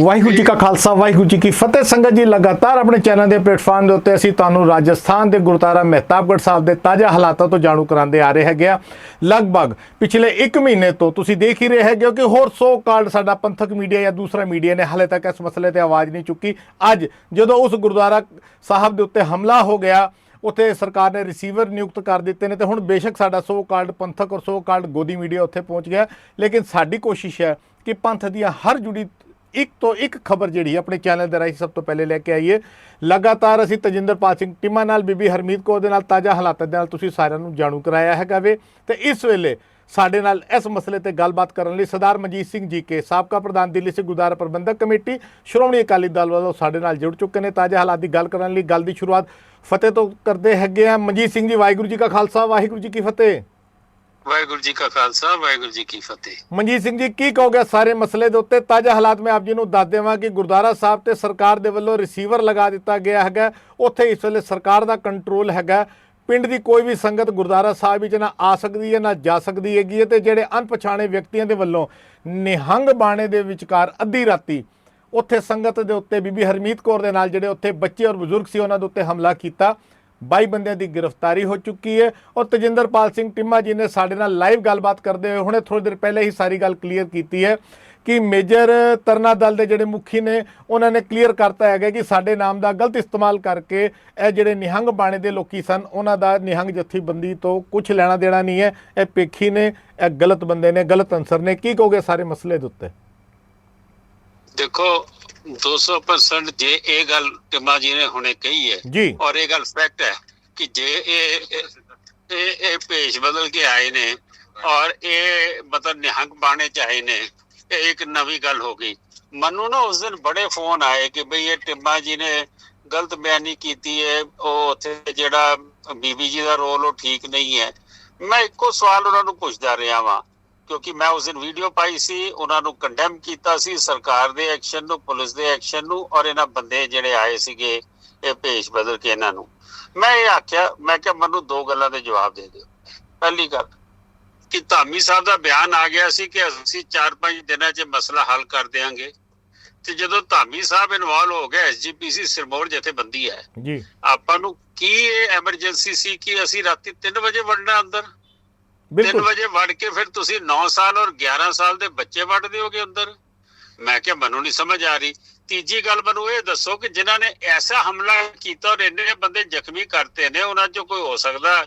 ਵਾਹਿਗੁਰੂ ਜੀ ਕਾ ਖਾਲਸਾ, ਵਾਹਿਗੁਰੂ ਜੀ ਕੀ ਫਤਿਹ। ਸੰਗਤ ਜੀ, ਲਗਾਤਾਰ ਆਪਣੇ ਚੈਨਲ ਦੇ ਪਲੇਟਫਾਰਮ ਦੇ ਉੱਤੇ ਅਸੀਂ ਤੁਹਾਨੂੰ ਰਾਜਸਥਾਨ ਦੇ ਗੁਰਦੁਆਰਾ ਮਹਿਤਾਬਗੜ੍ਹ ਸਾਹਿਬ ਦੇ ਤਾਜ਼ਾ ਹਾਲਾਤਾਂ ਤੋਂ ਜਾਣੂ ਕਰਾਉਂਦੇ ਆ ਰਹੇ ਹੈਗੇ ਆ। ਲਗਭਗ ਪਿਛਲੇ 1 ਮਹੀਨੇ ਤੋਂ ਤੁਸੀਂ ਦੇਖ ਹੀ ਰਹੇ ਹੈਗੇ ਹੋ ਕਿ ਹੋਰ ਸੋ ਕਾਲਡ ਸਾਡਾ ਪੰਥਕ ਮੀਡੀਆ ਜਾਂ ਦੂਸਰਾ ਮੀਡੀਆ ਨੇ ਹਾਲੇ ਤੱਕ ਇਸ ਮਸਲੇ ਤੇ ਆਵਾਜ਼ ਨਹੀਂ ਚੁੱਕੀ। ਅੱਜ ਜਦੋਂ ਉਸ ਗੁਰਦੁਆਰਾ ਸਾਹਿਬ ਦੇ ਉੱਤੇ ਹਮਲਾ ਹੋ ਗਿਆ, ਉੱਥੇ ਸਰਕਾਰ ਨੇ ਰਿਸੀਵਰ ਨਿਯੁਕਤ ਕਰ ਦਿੱਤੇ ਨੇ ਤੇ ਹੁਣ ਬੇਸ਼ੱਕ ਸਾਡਾ ਸੋ ਕਾਲਡ ਪੰਥਕ ਔਰ ਸੋ ਕਾਲਡ ਗੋਦੀ ਮੀਡੀਆ ਉੱਥੇ ਪਹੁੰਚ ਗਿਆ। ਲੇਕਿਨ ਸਾਡੀ ਕੋਸ਼ਿਸ਼ ਹੈ ਕਿ ਪੰਥ ਦੀਆਂ ਹਰ ਜੁੜੀ ਇੱਕ ਤੋਂ ਇੱਕ ਖਬਰ ਜਿਹੜੀ ਆਪਣੇ ਚੈਨਲ ਦੇ ਰਾਹੀਂ ਸਭ ਤੋਂ ਪਹਿਲੇ ਲੈ ਕੇ ਆਈਏ। ਲਗਾਤਾਰ ਅਸੀਂ ਤਜਿੰਦਰਪਾਲ ਸਿੰਘ ਟਿਮਾ ਨਾਲ, ਬੀਬੀ ਹਰਮੀਤ ਕੌਰ ਦੇ ਨਾਲ ਤਾਜ਼ਾ ਹਾਲਾਤਾਂ ਦੇ ਨਾਲ ਤੁਸੀਂ ਸਾਰਿਆਂ ਨੂੰ ਜਾਣੂ ਕਰਾਇਆ ਹੈਗਾ ਵੇ। ਤੇ ਇਸ ਵੇਲੇ ਸਾਡੇ ਨਾਲ ਇਸ ਮਸਲੇ ਤੇ ਗੱਲਬਾਤ ਕਰਨ ਲਈ ਸਰਦਾਰ ਮਨਜੀਤ ਸਿੰਘ ਜੀ ਕੇ, ਸਾਬਕਾ ਪ੍ਰਧਾਨ ਦਿੱਲੀ ਸਿੱਖ ਗੁਰਦੁਆਰਾ ਪ੍ਰਬੰਧਕ ਕਮੇਟੀ, ਸ਼੍ਰੋਮਣੀ ਅਕਾਲੀ ਦਲ ਵੱਲੋਂ ਸਾਡੇ ਨਾਲ ਜੁੜ ਚੁੱਕੇ ਨੇ। ਤਾਜ਼ਾ ਹਾਲਾਤ ਦੀ ਗੱਲ ਕਰਨ ਲਈ ਗੱਲ ਦੀ ਸ਼ੁਰੂਆਤ ਫਤਿਹ ਤੋਂ ਕਰਦੇ ਹੈਗੇ ਆ। ਮਨਜੀਤ ਸਿੰਘ ਜੀ, ਵਾਹਿਗੁਰੂ ਜੀ ਕਾ ਖਾਲਸਾ, ਵਾਹਿਗੁਰੂ ਜੀ ਕੀ ਫਤਿਹ। ਵਾਹਿਗੁਰੂ ਜੀ ਕਾ ਖਾਲਸਾ, ਵਾਹਿਗੁਰੂ ਜੀ ਕੀ ਫਤਿਹ। ਮਨਜੀਤ ਸਿੰਘ ਜੀ, ਕੀ ਕਹੋਗੇ ਸਾਰੇ ਮਸਲੇ ਦੇ ਉੱਤੇ? ਤਾਜ਼ਾ ਹਾਲਾਤ ਮੈਂ ਆਪ ਜੀ ਨੂੰ ਦੱਸ ਦੇਵਾਂ ਕਿ ਗੁਰਦੁਆਰਾ ਸਾਹਿਬ ਤੇ ਸਰਕਾਰ ਦੇ ਵੱਲੋਂ ਰਿਸੀਵਰ ਲਗਾ ਦਿੱਤਾ ਗਿਆ ਹੈਗਾ। ਉੱਥੇ ਇਸ ਵੇਲੇ ਸਰਕਾਰ ਦਾ ਕੰਟਰੋਲ ਹੈਗਾ। ਪਿੰਡ ਦੀ ਕੋਈ ਵੀ ਸੰਗਤ ਗੁਰਦੁਆਰਾ ਸਾਹਿਬ ਵਿੱਚ ਨਾ ਆ ਸਕਦੀ ਹੈ, ਨਾ ਜਾ ਸਕਦੀ ਹੈਗੀ ਹੈ ਤੇ ਜਿਹੜੇ ਅਣਪਛਾਣੇ ਵਿਅਕਤੀਆਂ ਦੇ ਵੱਲੋਂ ਨਿਹੰਗ ਬਾਣੇ ਦੇ ਵਿਚਕਾਰ ਅੱਧੀ ਰਾਤੀ ਉੱਥੇ ਸੰਗਤ ਦੇ ਉੱਤੇ ਬੀਬੀ ਹਰਮੀਤ ਕੌਰ ਦੇ ਨਾਲ ਜਿਹੜੇ ਉੱਥੇ ਬੱਚੇ ਔਰ ਬਜ਼ੁਰਗ ਸੀ ਉਹਨਾਂ ਦੇ ਉੱਤੇ ਹਮਲਾ ਕੀਤਾ। 22 ਬੰਦਿਆਂ ਦੀ ਗ੍ਰਿਫਤਾਰੀ ਹੋ ਚੁੱਕੀ ਹੈ ਔਰ ਤਜਿੰਦਰਪਾਲ ਸਿੰਘ ਟਿੰਮਾ ਜੀ ਨੇ ਸਾਡੇ ਨਾਲ ਲਾਈਵ ਗੱਲਬਾਤ ਕਰਦੇ ਹੋਏ ਹੁਣੇ ਥੋੜੀ ਦੇਰ ਪਹਿਲੇ ਹੀ ਸਾਰੀ ਗੱਲ ਕਲੀਅਰ ਕੀਤੀ ਹੈ ਕਿ ਮੇਜਰ ਤਰਨਾ ਦਲ ਦੇ ਜਿਹੜੇ ਮੁਖੀ ਨੇ, ਉਹਨਾਂ ਨੇ ਕਲੀਅਰ ਕਰਤਾ ਹੈਗਾ ਕਿ ਸਾਡੇ ਨਾਮ ਦਾ ਗਲਤ ਇਸਤੇਮਾਲ ਕਰਕੇ ਇਹ ਜਿਹੜੇ ਨਿਹੰਗ ਬਾਣੇ ਦੇ ਲੋਕੀ ਸਨ, ਉਹਨਾਂ ਦਾ ਨਿਹੰਗ ਜਥੇਬੰਦੀ ਤੋਂ ਕੁਝ ਲੈਣਾ ਦੇਣਾ ਨਹੀਂ ਹੈ। ਇਹ ਪੇਖੀ ਨੇ, ਇਹ ਗਲਤ ਬੰਦੇ ਨੇ, ਗਲਤ ਅਨਸਰ ਨੇ। ਕੀ ਕਹੋਗੇ ਸਾਰੇ ਮਸਲੇ ਦੇ ਉੱਤੇ? ਦੇਖੋ 200% ਜੇ ਇਹ ਗੱਲ ਟਿਮਾ ਜੀ ਨੇ ਹੁਣੇ ਕਹੀ ਹੈ ਔਰ ਇਹ ਗੱਲ ਫੈਕਟ ਹੈ ਕਿ ਜੇ ਇਹ ਇਹ ਇਹ ਭੇਸ਼ ਬਦਲ ਕੇ ਆਏ ਨੇ ਔਰ ਇਹ ਮਤਲਬ ਨਿਹੰਗ ਬਾਣੇ ਚਾਹੇ ਨੇ ਇਹ ਇੱਕ ਨਵੀਂ ਗੱਲ ਹੋ ਗਈ। ਮੈਨੂੰ ਨਾ ਉਸ ਦਿਨ ਬੜੇ ਫੋਨ ਆਏ ਕਿ ਭਈ ਇਹ ਟਿਮਾ ਜੀ ਨੇ ਗਲਤ ਬਿਆਨੀ ਕੀਤੀ ਹੈ ਉਹ ਉੱਥੇ ਜਿਹੜਾ ਬੀਬੀ ਜੀ ਦਾ ਰੋਲ ਉਹ ਠੀਕ ਨਹੀਂ ਹੈ। ਮੈਂ ਇੱਕੋ ਸਵਾਲ ਉਹਨਾਂ ਨੂੰ ਪੁੱਛਦਾ ਰਿਹਾ ਵਾਂ ਕਿਉਂਕਿ ਮੈਂ ਉਸ ਦਿਨ ਵੀਡੀਓ ਪਾਈ ਸੀ ਉਹਨਾਂ ਨੂੰ ਕੰਡੈਮ ਕੀਤਾ ਸੀ ਸਰਕਾਰ ਦੇ ਐਕਸ਼ਨ ਨੂੰ ਪੁਲਿਸ ਦੇ ਐਕਸ਼ਨ ਨੂੰ ਔਰ ਇਹਨਾਂ ਬੰਦੇ ਜਿਹੜੇ ਆਏ ਸੀਗੇ ਇਹ ਭੇਸ਼ ਬਦਲ ਕੇ ਇਹਨਾਂ ਨੂੰ। ਮੈਂ ਇਹ ਆਖਿਆ ਮੈਂ ਕਿਹਾ ਮੈਨੂੰ ਦੋ ਗੱਲਾਂ ਦੇ ਜਵਾਬ ਦੇ ਦਿਓ। ਪਹਿਲੀ ਗੱਲ ਕਿ ਧਾਮੀ ਸਾਹਿਬ ਦਾ ਬਿਆਨ ਆ ਗਿਆ ਸੀ ਕਿ ਅਸੀਂ 4-5 ਦਿਨਾਂ 'ਚ ਮਸਲਾ ਹੱਲ ਕਰ ਦੇਵਾਂਗੇ ਤੇ ਜਦੋਂ ਧਾਮੀ ਸਾਹਿਬ ਇਨਵੋਲ ਹੋ ਗਏ ਐਸਜੀਪੀਸੀ ਸਿਰਮੌਰ ਜਥੇਬੰਦੀ ਹੈ। ਜੀ। ਆਪਾਂ ਨੂੰ ਕੀ ਇਹ ਐਮਰਜੈਂਸੀ ਸੀ ਕਿ ਅਸੀਂ ਰਾਤੀ 3 ਵਜੇ ਵੜਨਾ ਅੰਦਰ? 3 ਬਿਲਕੁਲ। ਵਜੇ ਵੜ ਕੇ ਫਿਰ ਤੁਸੀਂ 9 ਸਾਲ ਔਰ 11 ਸਾਲ ਦੇ ਬੱਚੇ ਵੜ ਦਿਓਗੇ ਅੰਦਰ ਮੈਂ ਕਿਹਾ ਮੈਨੂੰ ਨਹੀਂ ਸਮਝ ਆ ਰਹੀ। ਤੀਜੀ ਗੱਲ ਮੈਨੂੰ ਇਹ ਦੱਸੋ ਕਿ ਜਿਨ੍ਹਾਂ ਨੇ ਐਸਾ ਹਮਲਾ ਕੀਤਾ ਔਰ ਇੰਨੇ ਬੰਦੇ ਜ਼ਖਮੀ ਕਰਤੇ ਨੇ ਉਹਨਾਂ ਚੋਂ ਕੋਈ ਹੋ ਸਕਦਾ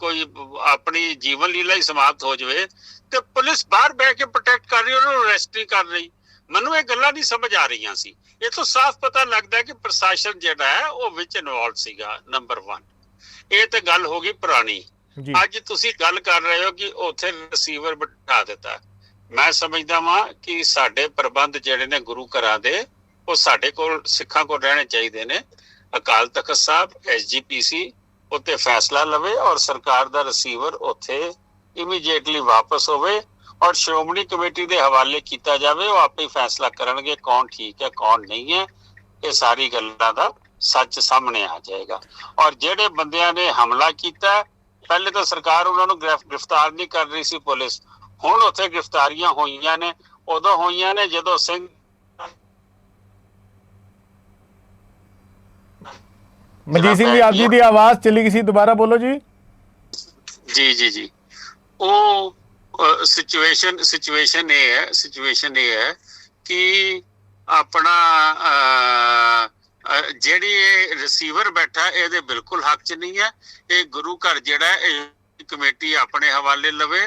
ਕੋਈ ਆਪਣੀ ਜੀਵਨ ਲੀਲਾ ਹੀ ਸਮਾਪਤ ਹੋ ਜਾਵੇ ਤੇ ਪੁਲਿਸ ਬਾਹਰ ਬਹਿ ਕੇ ਪ੍ਰੋਟੈਕਟ ਕਰ ਰਹੀ ਉਹਨਾਂ ਨੂੰ ਅਰੈਸਟ ਨਹੀਂ ਕਰ ਰਹੀ। ਮੈਨੂੰ ਇਹ ਗੱਲਾਂ ਨਹੀਂ ਸਮਝ ਆ ਰਹੀਆਂ ਸੀ। ਇਹ ਤੋਂ ਸਾਫ਼ ਪਤਾ ਲੱਗਦਾ ਕਿ ਪ੍ਰਸ਼ਾਸਨ ਜਿਹੜਾ ਹੈ ਉਹ ਵਿੱਚ ਇਨਵੋਲਡ ਸੀਗਾ ਨੰਬਰ 1 ਇਹ ਤੇ ਗੱਲ ਹੋ ਗਈ ਪੁਰਾਣੀ। ਅੱਜ ਤੁਸੀਂ ਗੱਲ ਕਰ ਰਹੇ ਹੋ ਕਿ ਉੱਥੇ ਰਿਸੀਵਰ ਬਿਠਾ ਦਿੱਤਾ। ਮੈਂ ਸਮਝਦਾ ਵਾਂ ਕਿ ਸਾਡੇ ਪ੍ਰਬੰਧ ਜਿਹੜੇ ਨੇ ਗੁਰੂ ਘਰਾਂ ਦੇ, ਉਹ ਸਾਡੇ ਕੋਲ, ਸਿੱਖਾਂ ਕੋਲ ਰਹਿਣੇ ਚਾਹੀਦੇ ਨੇ। ਅਕਾਲ ਤਖਤ ਸਾਹਿਬ ਐਸਜੀਪੀਸੀ ਉੱਤੇ ਫੈਸਲਾ ਲਵੇ ਔਰ ਸਰਕਾਰ ਦਾ ਰਿਸੀਵਰ ਉੱਥੇ ਇਮੀਡੀਏਟਲੀ ਵਾਪਸ ਹੋਵੇ ਔਰ ਸ਼੍ਰੋਮਣੀ ਕਮੇਟੀ ਦੇ ਹਵਾਲੇ ਕੀਤਾ ਜਾਵੇ, ਉਹ ਆਪੇ ਹੀ ਫੈਸਲਾ ਕਰਨਗੇ ਕੌਣ ਠੀਕ ਹੈ, ਕੌਣ ਨਹੀਂ ਹੈ। ਇਹ ਸਾਰੀ ਗੱਲਾਂ ਦਾ ਸੱਚ ਸਾਹਮਣੇ ਆ ਜਾਏਗਾ। ਔਰ ਜਿਹੜੇ ਬੰਦਿਆਂ ਨੇ ਹਮਲਾ ਕੀਤਾ ਪਹਿਲੇ ਤਾਂ ਸਰਕਾਰ ਉਹਨਾਂ ਨੂੰ ਗ੍ਰਿਫ- ਗ੍ਰਿਫਤਾਰ ਨਹੀਂ ਕਰ ਰਹੀ ਸੀ ਪੁਲਿਸ। ਹੁਣ ਉੱਥੇ ਗ੍ਰਿਫਤਾਰੀਆਂ ਹੋਈਆਂ ਨੇ। ਉਦੋਂ ਹੋਈਆਂ ਨੇ ਜਦੋਂ ਸਿੰਘ ਮਨਜੀਤ ਸਿੰਘ ਜੀ ਆਪ ਜੀ ਦੀ ਆਵਾਜ਼ ਚਲੀ ਗਈ ਸੀ। ਦੁਬਾਰਾ ਬੋਲੋ ਜੀ। ਜੀ ਜੀ ਜੀ। ਉਹ ਸਿਚੁਏਸ਼ਨ ਸਿਚੁਏਸ਼ਨ ਇਹ ਹੈ ਸਿਚੁਏਸ਼ਨ ਇਹ ਹੈ ਕਿ ਆਪਣਾ ਜਿਹੜੀ ਇਹ ਰਿਸੀਵਰ ਬੈਠਾ, ਇਹਦੇ ਬਿਲਕੁਲ ਹੱਕ 'ਚ ਨਹੀਂ ਹੈ। ਇਹ ਗੁਰੂ ਘਰ ਜਿਹੜਾ ਇਹ ਕਮੇਟੀ ਆਪਣੇ ਹਵਾਲੇ ਲਵੇ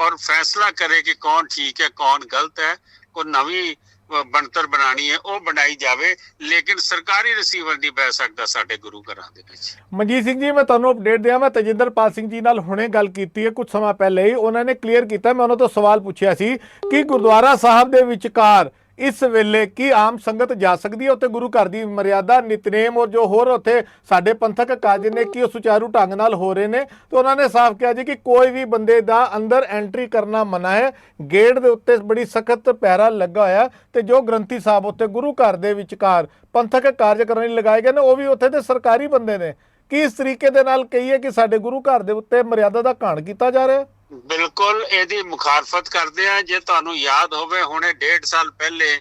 ਔਰ ਫੈਸਲਾ ਕਰੇ ਕਿ ਕੌਣ ਠੀਕ ਹੈ, ਕੌਣ ਗਲਤ ਹੈ। ਕੋਈ ਨਵੀਂ ਬਣਤਰ ਬਣਾਣੀ ਹੈ, ਉਹ ਬਣਾਈ ਜਾਵੇ। ਲੇਕਿਨ ਸਰਕਾਰੀ ਰਿਸੀਵਰ ਨਹੀਂ ਬਹਿ ਸਕਦਾ ਸਾਡੇ ਗੁਰੂ ਘਰਾਂ ਦੇ ਵਿੱਚ। ਮਨਜੀਤ ਸਿੰਘ ਜੀ, ਮੈਂ ਤੁਹਾਨੂੰ ਅਪਡੇਟ ਦਿਆਂ, ਮੈਂ ਤਜਿੰਦਰਪਾਲ ਸਿੰਘ ਜੀ ਨਾਲ ਹੁਣੇ ਗੱਲ ਕੀਤੀ ਹੈ, ਕੁਝ ਸਮਾਂ ਪਹਿਲੇ ਹੀ। ਉਹਨਾਂ ਨੇ ਕਲੀਅਰ ਕੀਤਾ, ਮੈਂ ਉਹਨਾਂ ਤੋਂ ਸਵਾਲ ਪੁੱਛਿਆ ਸੀ ਕਿ ਗੁਰਦੁਆਰਾ ਸਾਹਿਬ ਦੇ ਵਿਚਕਾਰ ਇਸ ਵੇਲੇ ਕੀ ਆਮ ਸੰਗਤ ਜਾ ਸਕਦੀ ਹੈ? ਉੱਥੇ ਗੁਰੂ ਘਰ ਦੀ ਮਰਿਆਦਾ, ਨਿਤਨੇਮ ਔਰ ਜੋ ਹੋਰ ਉੱਥੇ ਸਾਡੇ ਪੰਥਕ ਕਾਜ ਨੇ, ਕੀ ਉਹ ਸੁਚਾਰੂ ਢੰਗ ਨਾਲ ਹੋ ਰਹੇ ਨੇ? ਤੇ ਉਹਨਾਂ ਨੇ ਸਾਫ਼ ਕਿਹਾ ਜੀ ਕਿ ਕੋਈ ਵੀ ਬੰਦੇ ਦਾ ਅੰਦਰ ਐਂਟਰੀ ਕਰਨਾ ਮਨਾ ਹੈ। ਗੇਟ ਦੇ ਉੱਤੇ ਬੜੀ ਸਖਤ ਪਹਿਰਾ ਲੱਗਾ ਹੋਇਆ ਤੇ ਜੋ ਗ੍ਰੰਥੀ ਸਾਹਿਬ ਉੱਥੇ ਗੁਰੂ ਘਰ ਦੇ ਵਿਚਕਾਰ ਪੰਥਕ ਕਾਰਜ ਕਰਨ ਲਈ ਲਗਾਏ ਗਏ ਨੇ, ਉਹ ਵੀ ਉੱਥੇ ਦੇ ਸਰਕਾਰੀ ਬੰਦੇ ਨੇ। ਕੀ ਇਸ ਤਰੀਕੇ ਦੇ ਨਾਲ ਕਹੀਏ ਕਿ ਸਾਡੇ ਗੁਰੂ ਘਰ ਦੇ ਉੱਤੇ ਮਰਿਆਦਾ ਦਾ ਘਾਣ ਕੀਤਾ ਜਾ ਰਿਹਾ ਹੈ? ਬਿਲਕੁਲ ਇਹਦੀ ਮੁਖਾਲਫਤ ਕਰਦੇ ਆ ਜੇ ਤੁਹਾਨੂੰ ਯਾਦ ਹੋਵੇ ਹੁਣੇ ਡੇਢ ਸਾਲ ਪਹਿਲੇ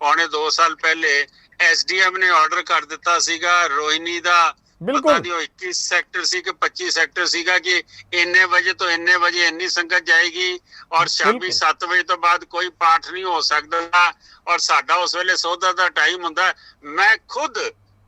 ਪੌਣੇ 2 ਸਾਲ ਪਹਿਲੇ ਐਸਡੀਐਮ ਨੇ ਆਰਡਰ ਕਰ ਦਿੱਤਾ ਸੀਗਾ ਰੋਹਿਣੀ ਦਾ ਬਿਲਕੁਲ। ਪਤਾ ਨਹੀਂ ਉਹ 21 ਸੈਕਟਰ ਸੀ ਕਿ 25 ਸੈਕਟਰ ਸੀਗਾ ਕਿ ਇੰਨੇ ਵਜੇ ਤੋਂ ਇੰਨੇ ਵਜੇ ਇੰਨੀ ਸੰਗਤ ਜਾਏਗੀ ਔਰ ਸ਼ਾਮੀ ਬਿਲਕੁਲ। 7 ਵਜੇ ਤੋਂ ਬਾਅਦ ਕੋਈ ਪਾਠ ਨਹੀਂ ਹੋ ਸਕਦਾ ਔਰ ਸਾਡਾ ਉਸ ਵੇਲੇ ਸੋਧਾ ਦਾ ਟਾਈਮ ਹੁੰਦਾ। ਮੈਂ ਖੁਦ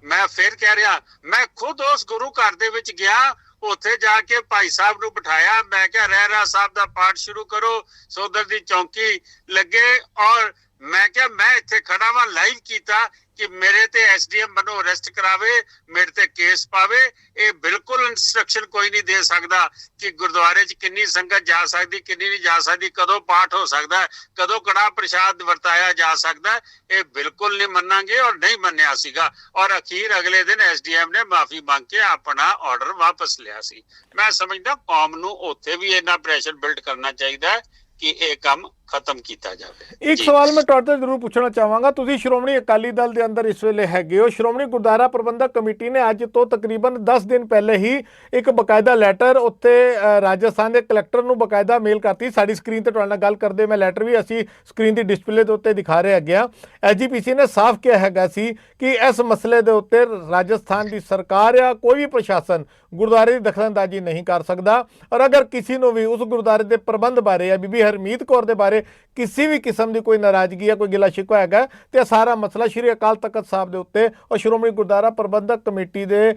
ਮੈਂ ਫਿਰ ਕਹਿ ਰਿਹਾ ਮੈਂ ਖੁਦ ਉਸ ਗੁਰੂ ਘਰ ਦੇ ਵਿੱਚ ਗਿਆ ਉੱਥੇ ਜਾ ਕੇ ਭਾਈ ਸਾਹਿਬ ਨੂੰ ਬਿਠਾਇਆ। ਮੈਂ ਕਿਹਾ ਰਹਿਰਾ ਸਾਹਿਬ ਦਾ ਪਾਠ ਸ਼ੁਰੂ ਕਰੋ। ਸੋਦਰ ਦੀ ਚੌਂਕੀ ਲੱਗੇ ਔਰ ਮੈਂ ਕਿਹਾ, ਮੈਂ ਇੱਥੇ ਖੜਾ ਵਾਂ ਲਾਈਵ ਕੀਤਾ ਕਿ ਮੇਰੇ ਤੇ ਐਸਡੀਐਮ ਮੈਨੂੰ ਅਰੈਸਟ ਕਰਾਵੇ, ਮੇਰੇ ਤੇ ਕੇਸ ਪਾਵੇ। ਇਹ ਬਿਲਕੁਲ ਇਨਸਟਰਕਸ਼ਨ ਕੋਈ ਨਹੀਂ ਦੇ ਸਕਦਾ ਕਿ ਗੁਰਦੁਆਰੇ 'ਚ ਕਿੰਨੀ ਸੰਗਤ ਜਾ ਸਕਦੀ, ਕਿੰਨੀ ਨਹੀਂ ਜਾ ਸਕਦੀ, ਕਦੋਂ ਪਾਠ ਹੋ ਸਕਦਾ, ਕਦੋਂ ਕੜਾ ਪ੍ਰਸ਼ਾਦ ਵਰਤਾਇਆ ਜਾ ਸਕਦਾ। ਇਹ ਬਿਲਕੁਲ ਨਹੀਂ ਮੰਨਾਂਗੇ ਔਰ ਨਹੀਂ ਮੰਨਿਆ ਸੀਗਾ। ਔਰ ਅਖੀਰ ਅਗਲੇ ਦਿਨ ਐਸਡੀਐਮ ਨੇ ਮਾਫੀ ਮੰਗ ਕੇ ਆਪਣਾ ਆਰਡਰ ਵਾਪਸ ਲਿਆ ਸੀ। ਮੈਂ ਸਮਝਦਾ ਕੌਮ ਨੂੰ ਉੱਥੇ ਵੀ ਇੰਨਾ ਪ੍ਰੈਸ਼ਰ ਬਿਲਡ ਕਰਨਾ ਚਾਹੀਦਾ ਕਿ ਇਹ ਕੰਮ ਖਤਮ ਕੀਤਾ ਜਾਵੇ। ਇੱਕ। ਸਵਾਲ ਮੈਂ ਤੁਹਾਡੇ ਤੋਂ ਜ਼ਰੂਰ ਪੁੱਛਣਾ ਚਾਹਾਂਗਾ। ਤੁਸੀਂ ਸ਼੍ਰੋਮਣੀ ਅਕਾਲੀ ਦਲ ਦੇ ਅੰਦਰ ਇਸ ਵੇਲੇ ਹੈਗੇ ਹੋ। ਸ਼੍ਰੋਮਣੀ ਗੁਰਦੁਆਰਾ ਪ੍ਰਬੰਧਕ ਕਮੇਟੀ ਨੇ ਅੱਜ ਤੋਂ ਤਕਰੀਬਨ 10 ਦਿਨ ਪਹਿਲੇ ਹੀ ਇੱਕ ਬਕਾਇਦਾ ਲੈਟਰ ਉੱਤੇ ਅ, ਰਾਜਸਥਾਨ ਦੇ ਕਲੈਕਟਰ ਨੂੰ ਬਕਾਇਦਾ ਮੇਲ ਕਰਤੀ। ਸਾਡੀ ਸਕਰੀਨ ਤੇ ਤੁਹਾਡੇ ਨਾਲ ਗੱਲ ਕਰਦੇ ਮੈਂ ਲੈਟਰ ਵੀ ਅਸੀਂ ਸਕਰੀਨ ਦੀ ਡਿਸਪਲੇ ਦੇ ਉੱਤੇ ਦਿਖਾ ਰਹੇ ਹੈਗੇ। ਆ ਐਜੀਪੀਸੀ ਨੇ ਸਾਫ਼ ਕਿਹਾ ਹੈਗਾ ਸੀ ਕਿ ਇਸ ਮਸਲੇ ਦੇ ਉੱਤੇ ਰਾਜਸਥਾਨ ਦੀ ਸਰਕਾਰ ਜਾਂ ਕੋਈ ਵੀ ਪ੍ਰਸ਼ਾਸਨ ਗੁਰਦੁਆਰੇ ਦੀ ਦਖਲਅੰਦਾਜ਼ੀ ਨਹੀਂ ਕਰ ਸਕਦਾ। ਔਰ ਅਗਰ ਕਿਸੇ ਨੂੰ ਵੀ ਉਸ ਗੁਰਦੁਆਰੇ ਦੇ ਪ੍ਰਬੰਧ ਬਾਰੇ ਜਾਂ ਬੀਬੀ ਹਰਮੀਤ ਕੌਰ ਦੇ ਬਾਰੇ ਕਿਸੇ ਵੀ ਕਿਸਮ ਦੀ ਕੋਈ ਨਾਰਾਜ਼ਗੀ ਜਾਂ ਕੋਈ ਗਿਲਾ ਸ਼ਿਕਵਾ ਹੈਗਾ ਤੇ ਇਹ ਸਾਰਾ ਮਸਲਾ ਸ਼੍ਰੀ ਅਕਾਲ ਤਖਤ ਸਾਹਿਬ ਦੇ ਉੱਤੇ ਔਰ ਸ਼੍ਰੋਮਣੀ ਗੁਰਦੁਆਰਾ ਪ੍ਰਬੰਧਕ ਕਮੇਟੀ ਦੇ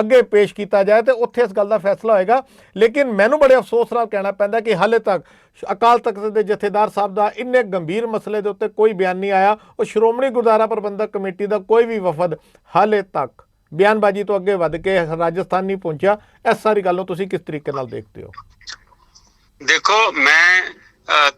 ਅੱਗੇ ਪੇਸ਼ ਕੀਤਾ ਜਾਏ ਤੇ ਉੱਥੇ ਇਸ ਗੱਲ ਦਾ ਫੈਸਲਾ ਹੋਏਗਾ। ਲੇਕਿਨ ਮੈਨੂੰ ਬੜੇ ਅਫਸੋਸ ਨਾਲ ਕਹਿਣਾ ਪੈਂਦਾ ਕਿ ਹਾਲੇ ਤੱਕ ਅਕਾਲ ਤਖਤ ਦੇ ਜਥੇਦਾਰ ਸਾਹਿਬ ਦਾ ਇੰਨੇ ਗੰਭੀਰ ਮਸਲੇ ਦੇ ਉੱਤੇ ਕੋਈ ਬਿਆਨ ਨਹੀਂ ਆਇਆ ਔਰ ਸ਼੍ਰੋਮਣੀ ਗੁਰਦੁਆਰਾ ਪ੍ਰਬੰਧਕ ਕਮੇਟੀ ਦਾ ਕੋਈ ਵੀ ਵਫਦ ਹਾਲੇ ਤੱਕ ਬਿਆਨਬਾਜ਼ੀ ਤੋਂ ਅੱਗੇ ਵੱਧ ਕੇ ਰਾਜਸਥਾਨ ਨਹੀਂ ਪਹੁੰਚਿਆ। ਇਸ ਸਾਰੀ ਗੱਲ ਨੂੰ ਤੁਸੀਂ ਕਿਸ ਤਰੀਕੇ ਨਾਲ ਦੇਖਦੇ ਹੋ? ਦੇਖੋ, ਮੈਂ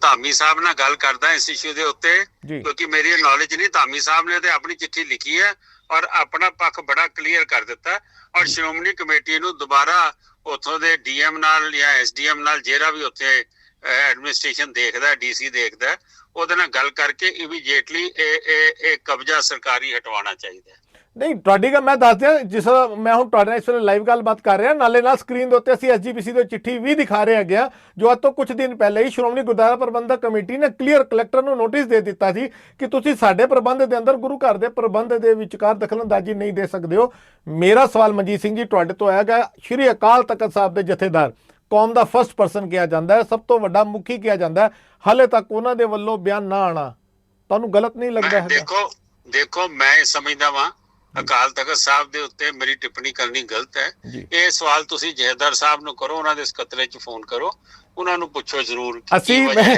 ਧਾਮੀ ਸਾਹਿਬ ਨਾਲ ਗੱਲ ਕਰਦਾ ਇਸ ਇਸ਼ੂ ਦੇ ਉੱਤੇ। ਕਿਉਂਕਿ ਮੇਰੀ ਨੌਲੇਜ ਨਹੀਂ ਧਾਮੀ ਸਾਹਿਬ ਨੇ ਤੇ ਆਪਣੀ ਚਿੱਠੀ ਲਿਖੀ ਹੈ ਔਰ ਆਪਣਾ ਪੱਖ ਬੜਾ ਕਲੀਅਰ ਕਰ ਦਿੱਤਾ ਔਰ ਸ਼੍ਰੋਮਣੀ ਕਮੇਟੀ ਨੂੰ ਦੁਬਾਰਾ ਉੱਥੋਂ ਦੇ ਡੀਐਮ ਨਾਲ ਜਾਂ ਐਸਡੀਐਮ ਨਾਲ ਜਿਹੜਾ ਵੀ ਉੱਥੇ ਐਡਮਿਨਿਸਟ੍ਰੇਸ਼ਨ ਦੇਖਦਾ ਡੀਸੀ ਦੇਖਦਾ ਉਹਦੇ ਨਾਲ ਗੱਲ ਕਰਕੇ ਇਮੀਡੀਏਟਲੀ ਇਹ ਇਹ ਇਹ ਕਬਜ਼ਾ ਸਰਕਾਰੀ ਹਟਵਾਉਣਾ ਚਾਹੀਦਾ ਹੈ ਨਹੀਂ, ਤੁਹਾਡੀ ਗੱਲ ਮੈਂ ਦੱਸ ਦਿਆਂ ਜਿਸ ਮੈਂ ਹੁਣ ਤੁਹਾਡੇ ਨਾਲ ਇਸ ਵੇਲੇ ਲਾਈਵ ਗੱਲਬਾਤ ਕਰ ਰਿਹਾ, ਨਾਲੇ ਨਾਲ ਸਕਰੀਨ ਦੇ ਉੱਤੇ ਅਸੀਂ ਐਸਜੀਪੀਸੀ ਦੀ ਚਿੱਠੀ ਵੀ ਦਿਖਾ ਰਹੇ ਹੈਗੇ ਆ, ਜੋ ਅੱਜ ਤੋਂ ਕੁਝ ਦਿਨ ਪਹਿਲੇ ਹੀ ਸ਼੍ਰੋਮਣੀ ਗੁਰਦੁਆਰਾ ਪ੍ਰਬੰਧਕ ਕਮੇਟੀ ਨੇ ਕਲੀਅਰ ਕਲੈਕਟਰ ਨੂੰ ਨੋਟਿਸ ਦੇ ਦਿੱਤਾ ਸੀ ਕਿ ਤੁਸੀਂ ਸਾਡੇ ਪ੍ਰਬੰਧ ਦੇ ਅੰਦਰ, ਗੁਰੂ ਘਰ ਦੇ ਪ੍ਰਬੰਧ ਦੇ ਵਿਚਕਾਰ ਦਖਲਅੰਦਾਜ਼ੀ ਨਹੀਂ ਦੇ ਸਕਦੇ ਹੋ। ਮੇਰਾ ਸਵਾਲ ਮਨਜੀਤ ਸਿੰਘ ਜੀ, ਤੁਹਾਡੇ ਤੋਂ ਆਏਗਾ ਸ਼੍ਰੀ ਅਕਾਲ ਤਖਤ ਸਾਹਿਬ ਦੇ ਜਥੇਦਾਰ, ਕੌਮ ਦਾ ਫਰਸਟ ਪਰਸਨ ਕਿਹਾ ਜਾਂਦਾ ਹੈ, ਸਭ ਤੋਂ ਵੱਡਾ ਮੁਖੀ ਕਿਹਾ ਜਾਂਦਾ ਹੈ, ਹਾਲੇ ਤੱਕ ਉਹਨਾਂ ਦੇ ਵੱਲੋਂ ਬਿਆਨ ਨਾ ਆਣਾ ਤੁਹਾਨੂੰ ਗਲਤ ਨਹੀਂ ਲੱਗਦਾ ਹੈ ਦੇਖੋ ਦੇਖੋ, ਮੈਂ ਸਮਝਦਾ ਵਾਂ ਅਕਾਲ ਤਖਤ ਸਾਹਿਬ ਦੇ ਉੱਤੇ ਮੇਰੀ ਟਿੱਪਣੀ ਕਰਨੀ ਗਲਤ ਹੈ। ਇਹ ਸਵਾਲ ਤੁਸੀਂ ਜਹੇਦਾਰ ਸਾਹਿਬ ਨੂੰ ਕਰੋ ਉਹਨਾਂ ਦੇ ਸਕੱਤਰੇ 'ਚ ਫੋਨ ਕਰੋ ਉਹਨਾਂ ਨੂੰ ਪੁੱਛੋ ਜ਼ਰੂਰ ਅਸੀਂ- ਮੈਂ-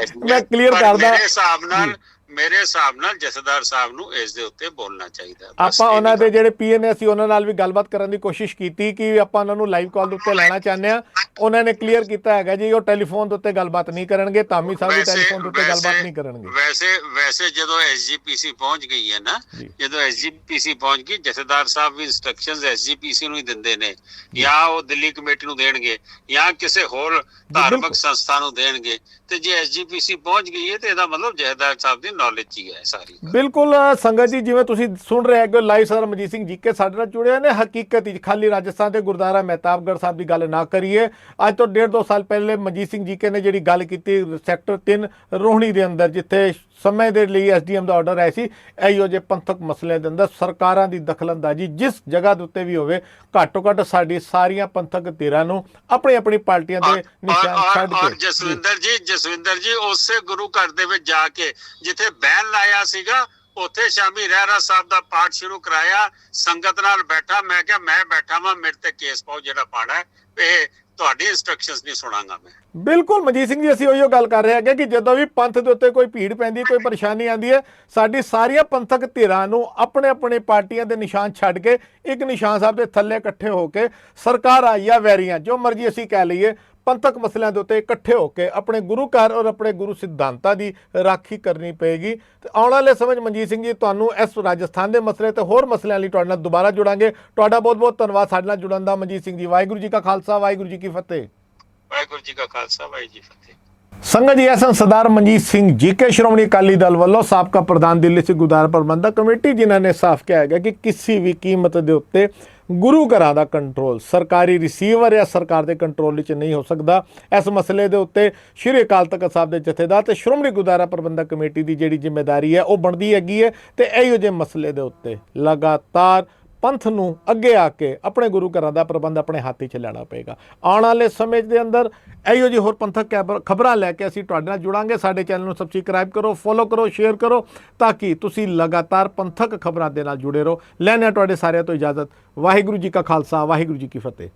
ਪਰ ਕਰਦਾ- ਮੇਰੇ ਹਿਸਾਬ ਨਾਲ। ਮੇਰੇ ਹਿਸਾਬ ਨਾਲ ਜਥੇਦਾਰ ਸਾਹਿਬ ਨੂੰ ਇਸ ਦੇ ਉੱਤੇ ਬੋਲਣਾ ਚਾਹੀਦਾ ਆਪਾਂ ਉਹਨਾਂ ਦੇ। ਜਿਹੜੇ ਪੀਏ ਨੇ ਅਸੀਂ ਉਹਨਾਂ ਨਾਲ ਵੀ ਗੱਲਬਾਤ ਕਰਨ ਦੀ ਕੋਸ਼ਿਸ਼ ਕੀਤੀ ਕਿ ਆਪਾਂ ਉਹਨਾਂ ਨੂੰ ਲਾਈਵ ਕਾਲ ਦੇ ਉੱਤੇ ਲੈਣਾ ਚਾਹੁੰਦੇ ਆ ਉਹਨਾਂ ਨੇ ਕਲੀਅਰ ਕੀਤਾ ਹੈਗਾ ਜੀ ਉਹ ਟੈਲੀਫੋਨ ਦੇ ਉੱਤੇ ਗੱਲਬਾਤ ਨਹੀਂ ਕਰਨਗੇ ਧਾਮੀ ਸਾਹਿਬ ਵੀ ਟੈਲੀਫੋਨ ਦੇ ਉੱਤੇ ਗੱਲਬਾਤ ਨਹੀਂ ਕਰਨਗੇ ਵੈਸੇ ਵੈਸੇ ਜਦੋਂ ਐਸਜੀਪੀਸੀ ਪਹੁੰਚ ਗਈ ਹੈ ਨਾ। ਜਦੋਂ ਐਸਜੀਪੀਸੀ ਪਹੁੰਚ ਗਈ ਜਥੇਦਾਰ ਸਾਹਿਬ ਵੀ ਇਨਸਟਰਕਸ਼ਨਸ ਐਸਜੀਪੀਸੀ ਨੂੰ ਹੀ ਦਿੰਦੇ ਨੇ ਜਾਂ ਉਹ ਦਿੱਲੀ ਕਮੇਟੀ ਨੂੰ ਦੇਣਗੇ ਜਾਂ ਕਿਸੇ ਹੋਰ ਧਾਰਮਿਕ। ਸੰਸਥਾ ਨੂੰ ਦੇਣਗੇ ਤੇ ਜੇ ਐਸਜੀਪੀਸੀ ਪਹੁੰਚ ਗਈ ਹੈ ਤੇ ਇਹਦਾ ਮਤਲਬ ਜਥੇਦਾਰ ਸਾਹਿਬ ਦੀ ਨੌਲੇਜ ਹੀ ਹੈ ਸਾਰੀ ਬਿਲਕੁਲ, ਸੰਗਤ ਜੀ, ਜਿਵੇਂ ਤੁਸੀਂ ਸੁਣ ਰਹੇ ਹੈਗੇ live sir Manjit Singh GK ਸਾਡੇ ਨਾਲ ਜੁੜਿਆ ਨੇ। ਹਕੀਕਤ ਵਿੱਚ ਖਾਲੀ ਰਾਜਸਥਾਨ ਦੇ ਗੁਰਦਾਰਾ ਮਹਿਤਾਬਗੜ੍ਹ ਸਾਹਿਬ ਦੀ ਗੱਲ ਨਾ ਕਰੀਏ। ਅੱਜ ਤੋਂ ਡੇਢ ਦੋ ਸਾਲ ਪਹਿਲੇ ਮਨਜੀਤ ਸਿੰਘ ਜੀਕੇ ਨੇ ਜਿਹੜੀ ਗੱਲ ਕੀਤੀ, ਸੈਕਟਰ 3 ਰੋਹਣੀ ਦੇ ਅੰਦਰ, ਜਿੱਥੇ ਸਮੇਂ ਦੇ ਲਈ ਐਸਡੀਐਮ ਦਾ ਆਰਡਰ ਆਇਆ ਸੀ। ਇਹੋ ਜਿਹੇ ਪੰਥਕ ਮਸਲੇ ਦੇ ਅੰਦਰ ਸਰਕਾਰਾਂ ਦੀ ਦਖਲਅੰਦਾਜ਼ੀ ਜਿਸ ਜਗ੍ਹਾ ਦੇ ਉੱਤੇ ਵੀ ਹੋਵੇ ਘੱਟੋ ਘੱਟ ਸਾਡੀ ਸਾਰੀਆਂ ਪੰਥਕ ਧਿਰਾਂ ਨੂੰ ਆਪਣੀ ਆਪਣੀ ਪਾਰਟੀਆਂ ਦੇ ਨਿਸ਼ਾਨ ਛੱਡ ਕੇ। ਜਸਵਿੰਦਰ ਜੀ ਜਸਵਿੰਦਰ ਜੀ ਉਸੇ ਗੁਰੂ ਘਰ ਦੇ ਵਿੱਚ ਜਾ ਕੇ ਜਿੱਥੇ ਬੈਨ ਲਾਇਆ ਸੀਗਾ ਉੱਥੇ ਸ਼ਾਮੀ ਰਹਿਰਾ ਸਾਹਿਬ ਦਾ ਪਾਠ ਸ਼ੁਰੂ ਕਰਾਇਆ। ਸੰਗਤ ਨਾਲ ਬੈਠਾ ਮੈਂ ਕਿਹਾ ਮੈਂ ਬੈਠਾ ਵਾਂ ਮੇਰੇ ਤੇ ਕੇਸ ਪਾਓ ਜਿਹੜਾ ਪਾਣਾ ਇਹ ਤੁਹਾਡੀ ਇਨਸਟਰਕਸ਼ਨਸ ਨਹੀਂ ਸੁਣਾਂਗਾ ਮੈਂ। ਬਿਲਕੁਲ, ਮਨਜੀਤ ਸਿੰਘ ਜੀ, ਅਸੀਂ ਉਹੀ ਗੱਲ ਕਰ ਰਹੇ ਹੈਗੇ ਕਿ ਜਦੋਂ ਵੀ ਪੰਥ ਦੇ ਉੱਤੇ ਕੋਈ ਭੀੜ ਪੈਂਦੀ, ਕੋਈ ਪਰੇਸ਼ਾਨੀ ਆਉਂਦੀ ਹੈ, ਸਾਡੀ ਸਾਰੀਆਂ ਪੰਥਕ ਧਿਰਾਂ ਨੂੰ ਆਪਣੇ ਆਪਣੇ ਪਾਰਟੀਆਂ ਦੇ ਨਿਸ਼ਾਨ ਛੱਡ ਕੇ ਇੱਕ ਨਿਸ਼ਾਨ ਸਾਹਿਬ ਦੇ ਥੱਲੇ ਇਕੱਠੇ ਹੋ ਕੇ ਸਰਕਾਰ ਆਈ ਆ ਵੈਰੀਆਂ, ਜੋ ਮਰਜ਼ੀ ਅਸੀਂ ਕਹਿ ਲਈਏ ਪੰਥਕ ਮਸਲਿਆਂ ਦੇ ਉੱਤੇ ਇਕੱਠੇ ਹੋ ਕੇ ਆਪਣੇ ਗੁਰੂ ਘਰ ਔਰ ਆਪਣੇ ਗੁਰੂ ਸਿਧਾਂਤਾਂ ਦੀ ਰਾਖੀ ਕਰਨੀ ਪਏਗੀ। ਤੇ ਆਉਣ ਵਾਲੇ ਸਮੇਂ ਮਨਜੀਤ ਸਿੰਘ ਜੀ ਤੁਹਾਨੂੰ ਇਸ ਰਾਜਸਥਾਨ ਦੇ ਮਸਲੇ ਤੇ ਹੋਰ ਮਸਲਿਆਂ ਲਈ ਤੁਹਾਡੇ ਨਾਲ ਦੁਬਾਰਾ ਜੁੜਾਂਗੇ। ਤੁਹਾਡਾ ਬਹੁਤ ਬਹੁਤ ਧੰਨਵਾਦ ਸਾਡੇ ਨਾਲ ਜੁੜਨ ਦਾ। ਮਨਜੀਤ ਸਿੰਘ ਜੀ ਵਾਹਿਗੁਰੂ ਜੀ ਕਾ ਖਾਲਸਾ ਵਾਹਿਗੁਰੂ ਜੀ ਕੀ ਫਤਿਹ। ਵਾਹਿਗੁਰੂ ਜੀ ਕਾ ਖਾਲਸਾ ਵਾਹਿਗੁਰੂ ਜੀ ਕੀ ਫਤਿਹ। ਸੰਗਤ ਜੀ ਐਸਨ ਸਰਦਾਰ ਮਨਜੀਤ ਸਿੰਘ ਜੀਕੇ ਸ਼੍ਰੋਮਣੀ ਅਕਾਲੀ ਦਲ ਵੱਲੋਂ ਸਾਬਕਾ ਪ੍ਰਧਾਨ ਦਿੱਲੀ ਸਿੱਖ ਗੁਰਦੁਆਰਾ ਪ੍ਰਬੰਧਕ ਕਮੇਟੀ ਜਿਨ੍ਹਾਂ ਨੇ ਸਾਫ਼ ਕਿਹਾ ਹੈਗਾ ਕਿ ਕਿਸੇ ਵੀ ਕੀਮਤ ਦੇ ਉੱਤੇ ਗੁਰੂ ਘਰਾਂ ਦਾ ਕੰਟਰੋਲ, ਸਰਕਾਰੀ ਰਿਸੀਵਰ ਜਾਂ ਸਰਕਾਰ ਦੇ ਕੰਟਰੋਲ ਵਿੱਚ ਨਹੀਂ ਹੋ ਸਕਦਾ। ਇਸ ਮਸਲੇ ਦੇ ਉੱਤੇ ਸ਼੍ਰੀ ਅਕਾਲ ਤਖਤ ਸਾਹਿਬ ਦੇ ਜਥੇਦਾਰ ਤੇ ਸ਼੍ਰੋਮਣੀ ਗੁਰਦੁਆਰਾ ਪ੍ਰਬੰਧਕ ਕਮੇਟੀ ਦੀ ਜਿਹੜੀ ਜ਼ਿੰਮੇਵਾਰੀ ਹੈ, ਉਹ ਬਣਦੀ ਹੈਗੀ ਹੈ ਤੇ ਇਹੋ ਜਿਹੇ ਮਸਲੇ ਦੇ ਉੱਤੇ ਲਗਾਤਾਰ ਪੰਥ ਨੂੰ ਅੱਗੇ ਆ ਕੇ ਆਪਣੇ ਗੁਰੂ ਘਰਾਂ ਦਾ ਪ੍ਰਬੰਧ ਆਪਣੇ ਹੱਥ 'ਚ ਲੈਣਾ ਪਏਗਾ। ਆਉਣ ਵਾਲੇ ਸਮੇਂ ਦੇ ਅੰਦਰ ਇਹੋ ਜਿਹੀ ਹੋਰ ਪੰਥਕ ਖਬਰਾਂ ਲੈ ਕੇ ਅਸੀਂ ਤੁਹਾਡੇ ਨਾਲ ਜੁੜਾਂਗੇ। ਸਾਡੇ ਚੈਨਲ ਨੂੰ ਸਬਸਕ੍ਰਾਈਬ ਕਰੋ ਫੋਲੋ ਕਰੋ ਸ਼ੇਅਰ ਕਰੋ ਤਾਂ ਕਿ ਤੁਸੀਂ ਲਗਾਤਾਰ ਪੰਥਕ ਖਬਰਾਂ ਦੇ ਨਾਲ ਜੁੜੇ ਰਹੋ। ਲੈਣੇ ਤੁਹਾਡੇ ਸਾਰਿਆਂ ਤੋਂ ਇਜਾਜ਼ਤ। ਵਾਹਿਗੁਰੂ ਜੀ ਕਾ ਖਾਲਸਾ, ਵਾਹਿਗੁਰੂ ਜੀ ਕੀ ਫਤਿਹ।